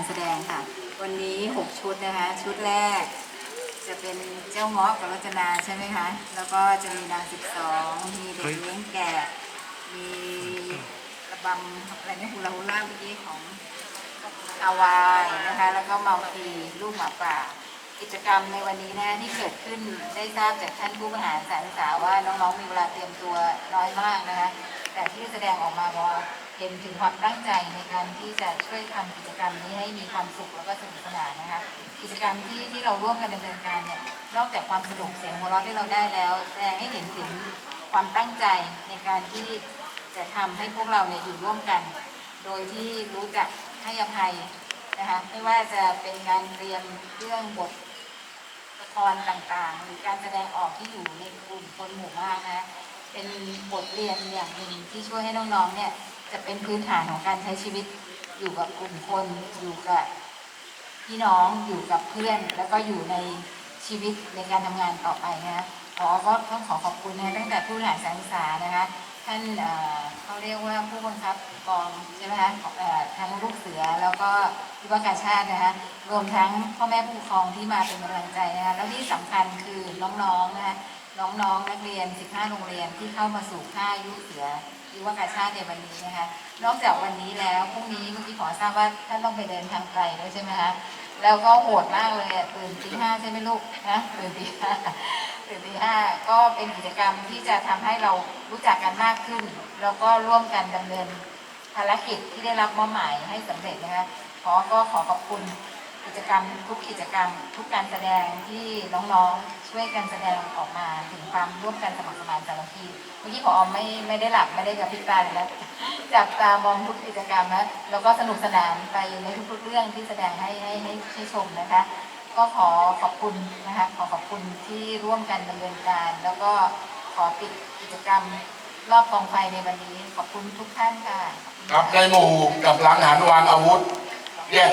การแสดงค่ะ วันนี้ 6 ชุดนะคะ ชุดแรก จะเป็นเจ้าเงาะกับรจนาใช่ไหมคะ แล้วก็จะมีนาง 12 มีเด็กเลี้ยงแกะ มีระบำอะไรเนี่ยฮูลาฮูล่าเมื่อกี้ของอาวายนะคะ แล้วก็เมาคีลูกหมาป่า กิจกรรมในวันนี้นะที่เกิดขึ้นได้ทราบจากท่านผู้บริหารสารศึกษาว่าน้องๆมีเวลาเตรียมตัวน้อยมากนะคะ แต่ที่แสดงออกมาบอกว่า เห็นถึงความตั้งใจในการที่จะช่วยทำกิจกรรมนี้ให้มีความสุขแล้วก็สนุกสนานนะคะกิจกรรมที่ที่เราร่วมกันดำเนินการเนี่ยนอกจากความสนุกเสียงหัวเราะที่เราได้แล้วแสดงให้เห็นถึงความตั้งใจในการที่จะทำให้พวกเราเนี่ยอยู่ร่วมกัน โดยที่รู้จักให้อภัยนะคะไม่ว่าจะเป็นการเรียมเรื่องบทละครต่างๆ หรือการแสดงออกที่อยู่ในกลุ่มคนหมู่มากนะเป็นบทเรียนอย่างหนึ่งที่ช่วยให้น้องๆเนี่ย จะเป็นพื้นฐานของการใช้ชีวิตอยู่กับกลุ่มคนอยู่กับพี่น้องอยู่กับเพื่อน แล้วก็อยู่ในชีวิตในการทำงานต่อไปนะคะขอก็ต้องขอขอบคุณนะตั้งแต่ผู้บริหารสารศึกษานะคะท่านเเขาเรียกว่าผู้บังคับกองใช่ไหมคะทั้งลูกเสือแล้วก็วิวาการชาตินะคะรวมทั้งพ่อแม่ผู้ปกครองที่มาเป็นกำลังใจนะคะแล้วที่สำคัญคือน้องๆนะคะน้องๆนักเรียน 15 โรงเรียนที่เข้ามาสู่ค่ายลูกเสือวิวกาชาติในวันนี้นะคะ นอกจากวันนี้แล้วพรุ่งนี้เมื่อกี้ขอทราบว่าท่านต้องไปเดินทางไกลด้วยใช่ไหมคะ แล้วก็โหดมากเลยตื่นตีห้าใช่ไหมลูกนะตื่นตีห้าตื่นตีห้าก็เป็นกิจกรรมที่จะทำให้เรารู้จักกันมากขึ้น แล้วก็ร่วมกันดำเนินภารกิจที่ได้รับมอบหมายให้สำเร็จนะคะขอก็ขอขอบคุณ กิจกรรมทุกกิจกรรม ทุกการแสดงที่น้องๆช่วยกันแสดงออกมาถึงความร่วมกันสมัครสมานสามัคคีเมื่อกี้พออไม่ไม่ได้หลับไม่ได้กับพริบตาเลยนะจับตามองทุกกิจกรรมนะแล้วก็สนุกสนานไปในทุกๆเรื่องที่แสดงให้ให้ให้ให้ชมนะคะ ก็ขอขอบคุณนะคะขอขอบคุณที่ร่วมกันดำเนินการ แล้วก็ขอปิดกิจกรรมรอบกองไฟในวันนี้ขอบคุณทุกท่านค่ะ ครับในหมู่กับหลังหันวางอาวุธแยก